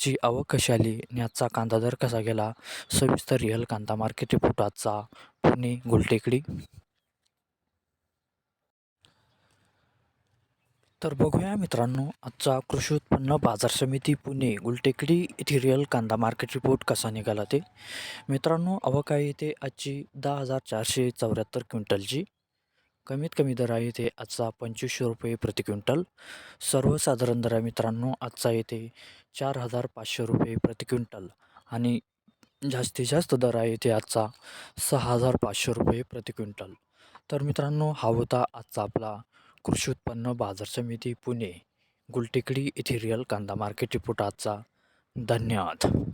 आजची आवक कशी आली आणि आजचा कांदा दर कसा गेला? सविस्तर रिअल कांदा मार्केट रिपोर्ट आजचा. पुणे गुलटेकडी. तर बघूया मित्रांनो आजचा कृषी उत्पन्न बाजार समिती पुणे गुलटेकडी येथे रिअल कांदा मार्केट रिपोर्ट कसा निघाला ते? मित्रांनो आवक आहे इथे आजची दहा हजार चारशे चौऱ्याहत्तर क्विंटलची. कमीत कमी दर आहे इथे आजचा पंचवीसशे रुपये प्रति क्विंटल. सर्वसाधारण दर आहे मित्रांनो आजचा येथे चार हजार पाचशे रुपये प्रति क्विंटल. आणि जास्तीत जास्त दर आहे इथे आजचा सहा हजार पाचशे रुपये प्रति क्विंटल. तर मित्रांनो हा होता आजचा आपला कृषी उत्पन्न बाजार समिती पुणे गुलटेकडी येथे रिअल कांदा मार्केट रिपोर्ट आजचा. धन्यवाद.